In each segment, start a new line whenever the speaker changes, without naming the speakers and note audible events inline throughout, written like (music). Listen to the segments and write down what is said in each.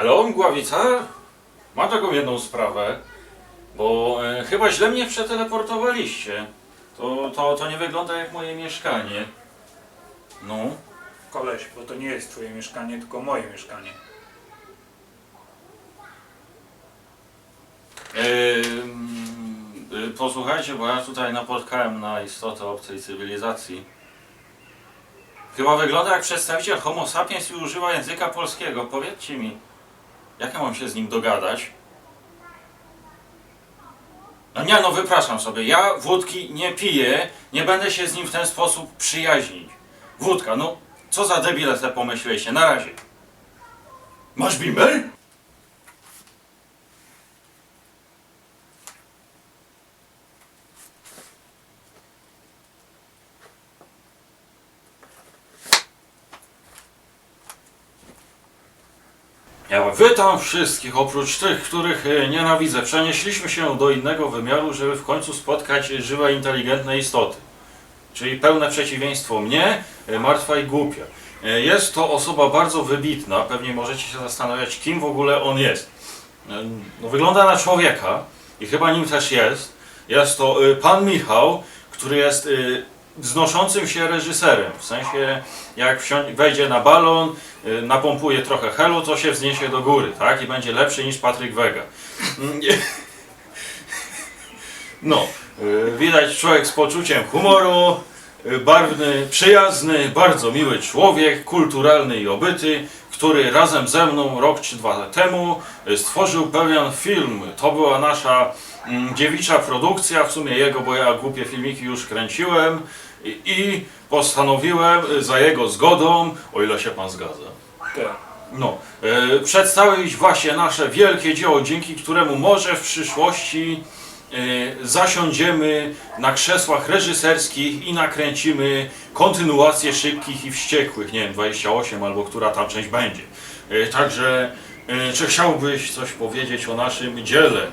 Halo, Mgławica? Mam taką jedną sprawę, bo e, chyba źle mnie przeteleportowaliście. To, to, to nie wygląda jak moje mieszkanie. No.
Koleś, bo to nie jest twoje mieszkanie, tylko moje mieszkanie.
Ym, y, posłuchajcie, bo ja tutaj napotkałem na istotę obcej cywilizacji. Chyba wygląda jak przedstawiciel Homo sapiens i używa języka polskiego. Powiedzcie mi, jak ja mam się z nim dogadać? No nie, no wypraszam sobie, ja wódki nie piję, nie będę się z nim w ten sposób przyjaźnić. Wódka, no co za debile te pomyśleliście, na razie. Masz bimber? Ja witam wszystkich, oprócz tych, których e, nienawidzę. Przenieśliśmy się do innego wymiaru, żeby w końcu spotkać żywe, inteligentne istoty. Czyli pełne przeciwieństwo mnie, e, martwa i głupia. E, Jest to osoba bardzo wybitna, pewnie możecie się zastanawiać, kim w ogóle on jest. No, wygląda na człowieka i chyba nim też jest. Jest to pan Michał, który jest wznoszącym się reżyserem. W sensie, jak wejdzie na balon, y, napompuje trochę helu, to się wzniesie do góry, tak? I będzie lepszy niż Patryk Wega. Mm, No, y, widać człowiek z poczuciem humoru, y, barwny, przyjazny, bardzo miły człowiek, kulturalny i obyty, który razem ze mną rok czy dwa temu stworzył pewien film. To była nasza dziewicza produkcja, w sumie jego, bo ja głupie filmiki już kręciłem i, i postanowiłem y, za jego zgodą, o ile się pan zgadza,
Tak.
no, e, przedstawić właśnie nasze wielkie dzieło, dzięki któremu może w przyszłości e, zasiądziemy na krzesłach reżyserskich i nakręcimy kontynuację Szybkich i Wściekłych, nie wiem, 28 albo która tam część będzie. E, Także, czy chciałbyś coś powiedzieć o naszym dziele?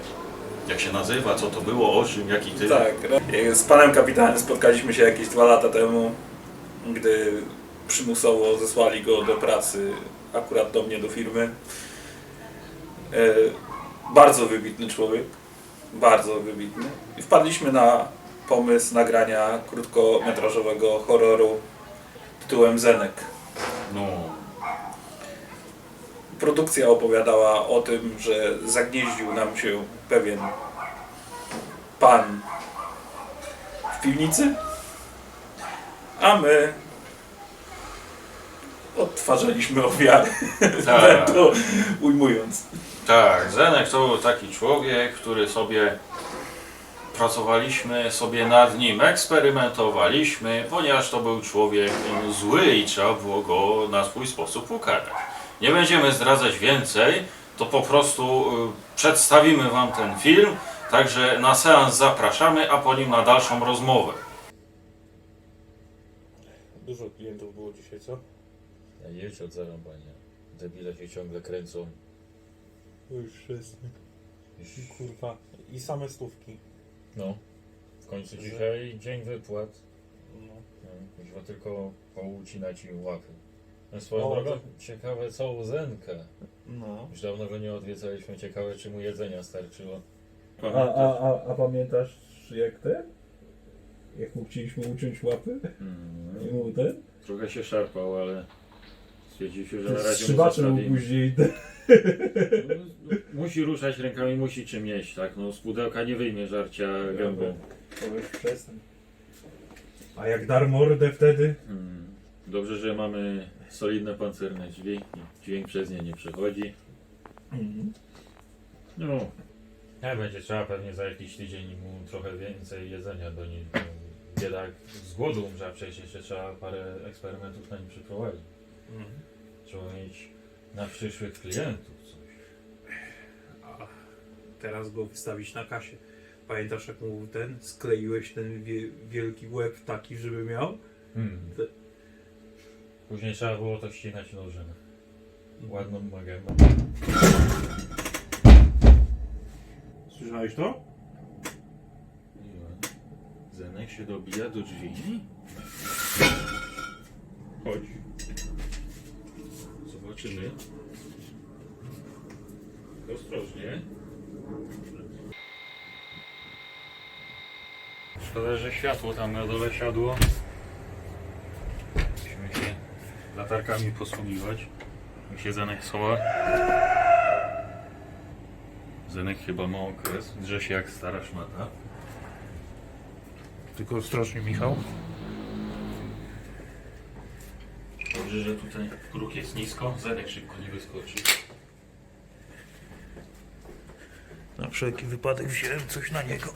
Jak się nazywa, co to było, o czym, jaki ty?
Tak. no. Z panem kapitanem spotkaliśmy się jakieś dwa lata temu, gdy przymusowo zesłali go do pracy akurat do mnie, do firmy. E, bardzo wybitny człowiek. Bardzo wybitny. I wpadliśmy na pomysł nagrania krótkometrażowego horroru tytułem Zenek.
No,
Produkcja opowiadała o tym, że zagnieździł nam się pewien pan w piwnicy, a my odtwarzaliśmy ofiary, (laughs)
Tak.
to ujmując.
Tak, Zenek to był taki człowiek, który sobie pracowaliśmy sobie nad nim, eksperymentowaliśmy, ponieważ to był człowiek zły i trzeba było go na swój sposób ukarać. Nie będziemy zdradzać więcej, to po prostu y, przedstawimy Wam ten film, także na seans zapraszamy, a po nim na dalszą rozmowę.
Dużo klientów było dzisiaj, co?
Ja nie od zarąbania. Debile się ciągle kręcą.
To już wszyscy. I kurwa. I same stówki.
No. W końcu
Że-
dzisiaj dzień wypłat.
No.
No, Kuźwa tylko poucinać im łapy. No, swoją
O,
drogą,
to-
ciekawe co u Zenka.
No.
Już dawno go nie odwiedzaliśmy, ciekawe czy mu jedzenia starczyło.
A, a, a, a pamiętasz jak ten? Jak mu chcieliśmy uciąć łapy? I mu ten?
Mm, Trochę się szarpał, ale stwierdziliśmy, że na
Z
razie mu
mu
zostawimy.
później ten. (laughs)
Musi ruszać rękami, musi czym jeść, tak? No z pudełka nie wyjmie żarcia gębą.
To już przestań. A jak dar mordę wtedy?
Hmm. Dobrze, że mamy solidne pancerne drzwi. Dźwięk przez nie nie przechodzi.
Mhm.
No,
Nie, będzie trzeba pewnie za jakiś tydzień mu trochę więcej jedzenia do niej. Biedak z głodu umrze, a przecież jeszcze trzeba parę eksperymentów na nim przeprowadzić.
Mhm.
Trzeba mieć na przyszłych klientów coś.
A teraz go wystawić na kasie. Pamiętasz jak mu ten, skleiłeś ten wie, wielki łeb taki, żeby miał?
Hmm.
Te-
Później trzeba było to ścinać nożem. Ładną magę.
Słyszałeś to?
Zenek się dobija do drzwi.
Chodź.
Zobaczymy.
Ostrożnie. Szkoda, że światło tam na dole siadło. Latarkami posługiwać. Jak się Zenek schowa. Zenek chyba ma okres. Drze się jak stara szmata.
Tylko ostrożnie, Michał.
Dobrze, że tutaj próg jest nisko. Zenek szybko nie wyskoczy.
Na wszelki wypadek wziąłem coś na niego.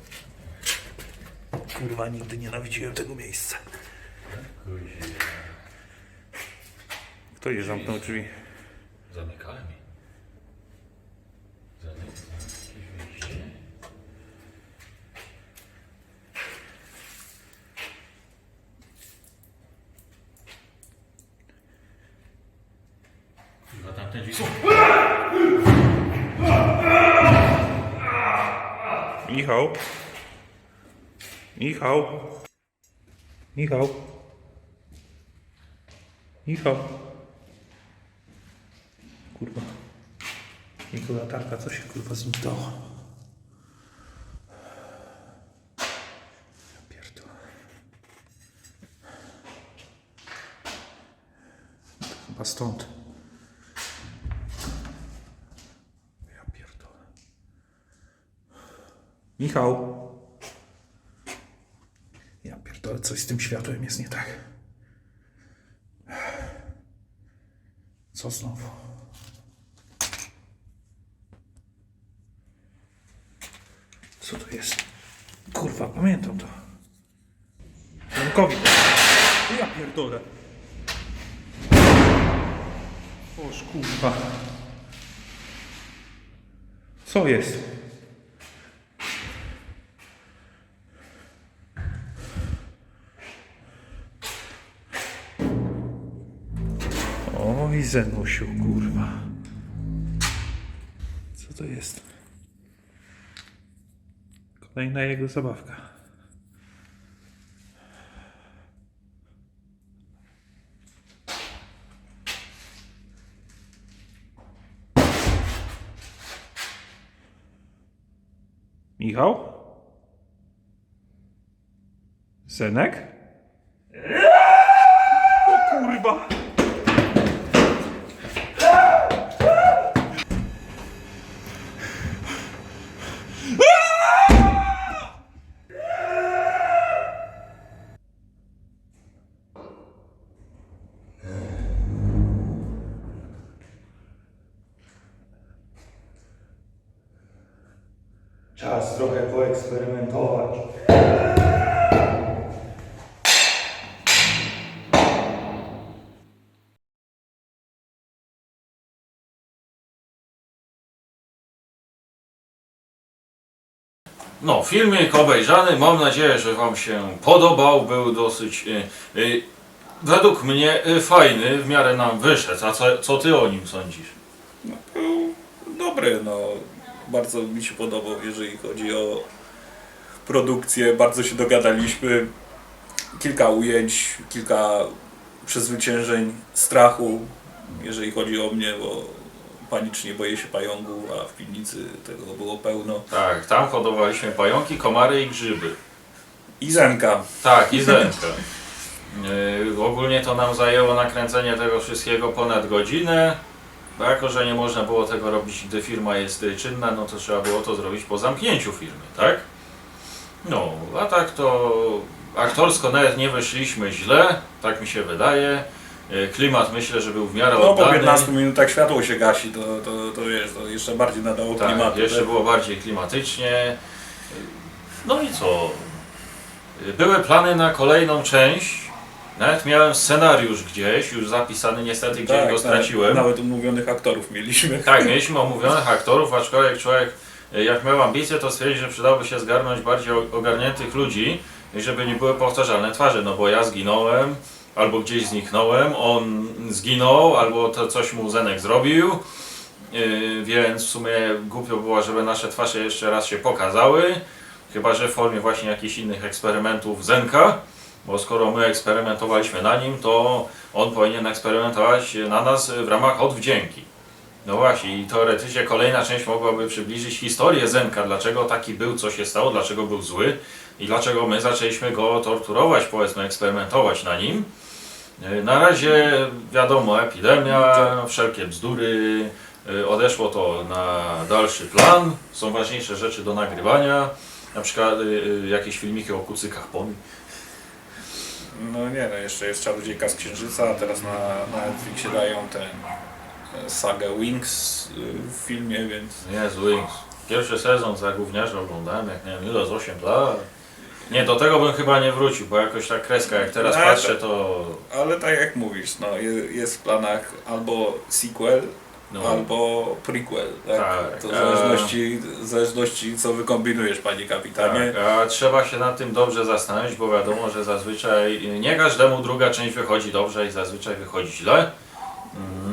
Kurwa, nigdy nienawidziłem tego miejsca. Kto je zamknął drzwi?
Zamykałem je. Zamykałem jakieś wyjście. Chyba tamte drzwi są.
Michał? Michał? Michał? Michał? Jego latarka, co się kurwa z nim stało? Ja pierdolę. To Chyba stąd. Ja pierdolę. Michał. Ja pierdolę, coś z tym światłem jest nie tak. Co znowu? Co to jest? Kurwa, pamiętam to. Jankowi. Ja pierdolę. Oż kurwa. Co jest? Oj, Zenusiu, kurwa. Co to jest? Kolejna jego zabawka. Michał? Zenek? O kurwa!
Trochę poeksperymentować.
No, filmik obejrzany, mam nadzieję, że Wam się podobał, był dosyć, y, y, według mnie, y, fajny, w miarę nam wyszedł, a co, co Ty o nim sądzisz?
No, był dobry, no. Bardzo mi się podobał, jeżeli chodzi o produkcję. Bardzo się dogadaliśmy. Kilka ujęć, kilka przezwyciężeń strachu, jeżeli chodzi o mnie, bo panicznie boję się pająków, a w piwnicy tego było pełno.
Tak, tam hodowaliśmy pająki, komary i grzyby.
I Zenka.
Tak, i zębka. Yy, ogólnie to nam zajęło nakręcenie tego wszystkiego ponad godzinę. Bo jako, że nie można było tego robić, gdy firma jest czynna, no to trzeba było to zrobić po zamknięciu firmy, tak? No, a tak to aktorsko nawet nie wyszliśmy źle, tak mi się wydaje. Yy, Klimat myślę, że był w miarę
No po
oddany.
15 minutach światło się gasi, to, to, to wiesz, to jeszcze bardziej nadało
Tak,
klimatu.
jeszcze
tak?
było bardziej klimatycznie. No i co? Były plany na kolejną część. Nawet miałem scenariusz gdzieś, już zapisany, niestety gdzieś go straciłem.
Nawet, nawet umówionych aktorów mieliśmy.
Tak, mieliśmy (laughs) omówionych aktorów, aczkolwiek człowiek e, jak miał ambicje, to stwierdził, że przydałoby się zgarnąć bardziej ogarniętych ludzi, żeby nie były powtarzalne twarze, no bo ja zginąłem, albo gdzieś zniknąłem, on zginął, albo to coś mu Zenek zrobił, Yy, więc w sumie głupio było, żeby nasze twarze jeszcze raz się pokazały, chyba że w formie właśnie jakichś innych eksperymentów Zenka, bo skoro my eksperymentowaliśmy na nim, to on powinien eksperymentować na nas w ramach odwdzięki. No właśnie, i teoretycznie kolejna część mogłaby przybliżyć historię Zenka, dlaczego taki był, co się stało, dlaczego był zły i dlaczego my zaczęliśmy go torturować, powiedzmy, eksperymentować na nim. E, Na razie wiadomo, epidemia, wszelkie bzdury, e, odeszło to na dalszy plan, są ważniejsze rzeczy do nagrywania, na przykład e, jakieś filmiki o kucykach pomi.
No nie, no jeszcze jest Czarodziejka z Księżyca, a teraz na, na Netflixie dają ten sagę Wings y, w filmie, więc
Jezu, Wings. Pierwszy sezon za gówniarza oglądałem, jak miałem ile, z 8 lat. Nie, do tego bym chyba nie wrócił, bo jakoś ta kreska, jak teraz
No,
patrzę, to...
ale tak jak mówisz, no je- jest w planach albo sequel,
No,
albo prequel, tak?
Tak,
To w zależności, w zależności co wykombinujesz, panie kapitanie.
tak, a trzeba się nad tym dobrze zastanowić, bo wiadomo, że zazwyczaj nie każdemu druga część wychodzi dobrze i zazwyczaj wychodzi źle.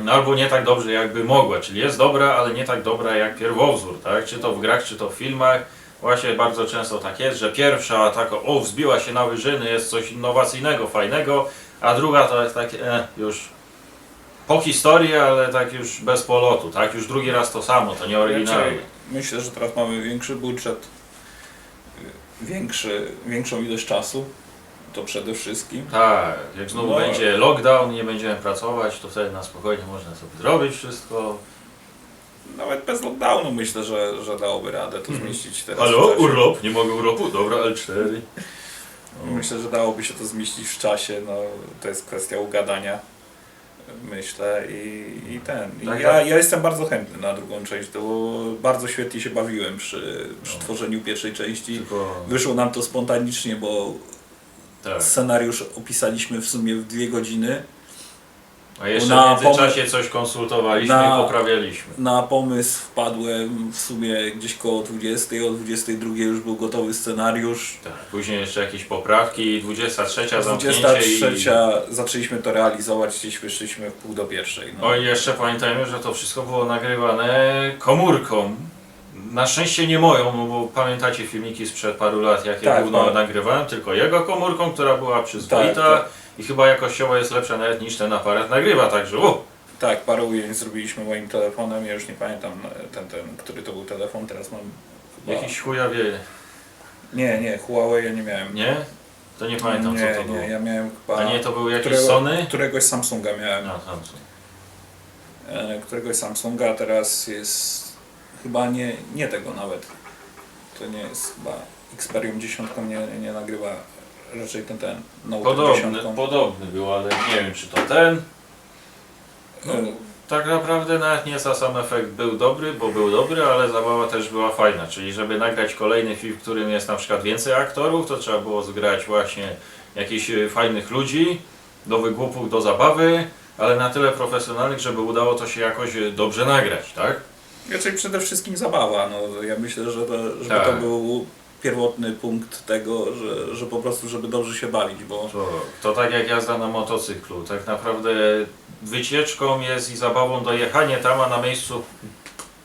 Mm, Albo nie tak dobrze, jakby mogła, czyli jest dobra, ale nie tak dobra jak pierwowzór, tak? Czy to w grach, czy to w filmach. Właśnie bardzo często tak jest, że pierwsza taka, o, wzbiła się na wyżyny, jest coś innowacyjnego, fajnego, a druga to jest takie, e, już po historii, ale tak już bez polotu, tak? Już drugi raz to samo, to nie oryginalne.
Raczej myślę, że teraz mamy większy budżet, większy, większą ilość czasu, to przede wszystkim.
Tak, jak znowu
No.
będzie lockdown, nie będziemy pracować, to wtedy na spokojnie można sobie zrobić wszystko.
Nawet bez lockdownu myślę, że, że dałoby radę to zmieścić teraz. w
Mhm. Halo,
czasie.
urlop? Nie mogę urlopu? Dobra, L4.
Myślę, że dałoby się to zmieścić w czasie, no to jest kwestia ugadania. Myślę i, i ten. I
Tak,
ja,
tak.
ja jestem bardzo chętny na drugą część, bo bardzo świetnie się bawiłem przy, przy
No.
tworzeniu pierwszej części.
Tylko,
Wyszło nam to spontanicznie, bo
tak.
scenariusz opisaliśmy w sumie w dwie godziny.
A jeszcze
Na
w międzyczasie coś konsultowaliśmy
Na-
i poprawialiśmy.
Na pomysł wpadłem w sumie gdzieś koło 20, o 22 już był gotowy scenariusz.
Tak. Później jeszcze jakieś poprawki i 23 zamknięcie
23
i...
zaczęliśmy to realizować, gdzieś wyszliśmy w pół do pierwszej. No.
O i jeszcze pamiętajmy, że to wszystko było nagrywane komórką. Na szczęście nie moją, no bo pamiętacie filmiki sprzed paru lat, jakie
Tak,
gówno
tak.
nagrywałem, tylko jego komórką, która była przyzwoita
Tak, tak.
i chyba jakościowo jest lepsza nawet niż ten aparat nagrywa, także
Tak, parę ujęć zrobiliśmy moim telefonem, ja już nie pamiętam e, ten, ten, który to był telefon, teraz mam chyba...
jakiś chuja
Nie, nie, Huawei ja nie miałem.
nie? To nie pamiętam
nie,
co to było.
Nie, ja miałem chyba...
A nie, to był jakiś
którego-
Sony?
Któregoś Samsunga miałem.
No, Samsung.
E, któregoś Samsunga, a teraz jest chyba nie, nie tego nawet. To nie jest chyba Xperium 10 nie, nie nagrywa raczej ten ten Note
Podobny,
10.
podobny był, ale nie wiem czy to ten. No,
E,
tak naprawdę nawet nie za sam efekt był dobry, bo był dobry, ale zabawa też była fajna. Czyli żeby nagrać kolejny film, w którym jest na przykład więcej aktorów, to trzeba było zgrać właśnie jakichś fajnych ludzi, do wygłupów, do zabawy, ale na tyle profesjonalnych, żeby udało to się jakoś dobrze nagrać, tak?
Raczej przede wszystkim zabawa. No, ja myślę, że to, żeby
Tak.
to był pierwotny punkt tego, że, że po prostu, żeby dobrze się bawić, bo
To, to tak jak jazda na motocyklu. Tak naprawdę wycieczką jest i zabawą dojechanie tam, a na miejscu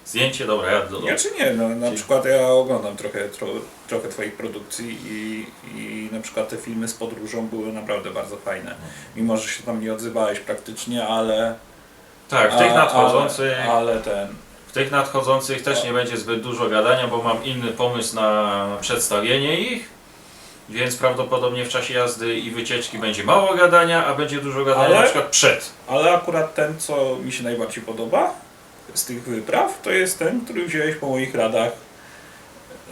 zdjęcie, dobra, jadę do domu.
ja czy nie, no, na przykład ja oglądam trochę, tro, trochę Twoich produkcji i, i na przykład te filmy z podróżą były naprawdę bardzo fajne. Mimo, że się tam nie odzywałeś praktycznie, ale...
Tak, w tych nadchodzących,
Ale, ale ten...
tych nadchodzących też nie będzie zbyt dużo gadania, bo mam inny pomysł na przedstawienie ich. Więc prawdopodobnie w czasie jazdy i wycieczki będzie mało gadania, a będzie dużo gadania
Ale-
na przykład przed.
Ale akurat ten, co mi się najbardziej podoba z tych wypraw, to jest ten, który wziąłeś po moich radach,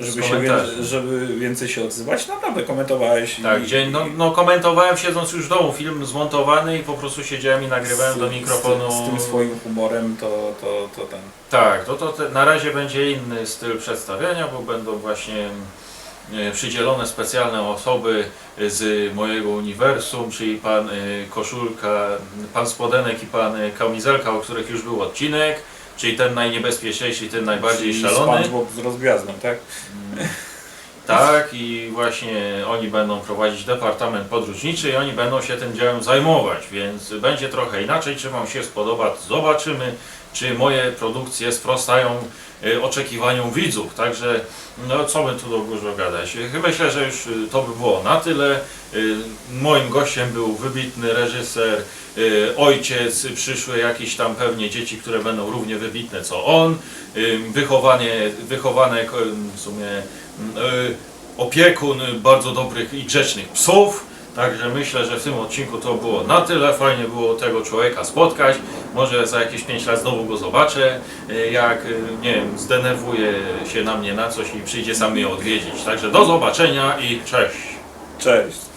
żeby, się wie, żeby więcej się odzywać. Naprawdę komentowałeś.
Tak,
i-
gdzie no, no komentowałem siedząc już w domu, film zmontowany i po prostu siedziałem i nagrywałem
z,
do mikrofonu.
Z, z tym swoim humorem to, to, to ten.
Tak, to, to te, na razie będzie inny styl przedstawiania, bo będą właśnie e, przydzielone specjalne osoby z mojego uniwersum, czyli pan e, Koszulka, pan Spodenek i pan e, Kamizelka, o których już był odcinek, czyli ten najniebezpieczniejszy, ten najbardziej
Czyli
szalony.
SpongeBob z rozgwiazdą, tak?
Tak, i właśnie oni będą prowadzić departament podróżniczy i oni będą się tym dziełem zajmować, więc będzie trochę inaczej. Czy Wam się spodoba, to zobaczymy. Czy moje produkcje sprostają oczekiwaniom widzów. Także no co by tu dużo gadać. Chyba myślę, że już y, to by było na tyle. Moim gościem był wybitny reżyser, ojciec przyszły, jakieś tam pewnie dzieci, które będą równie wybitne co on, wychowanie, wychowanek y, w sumie y, opiekun bardzo dobrych i grzecznych psów. Także myślę, że w tym odcinku to było na tyle. Fajnie było tego człowieka spotkać. Może za jakieś 5 lat znowu go zobaczę, y, jak y, nie wiem, zdenerwuje się na mnie na coś i przyjdzie sam mnie odwiedzić. Także do zobaczenia i cześć.
Cześć.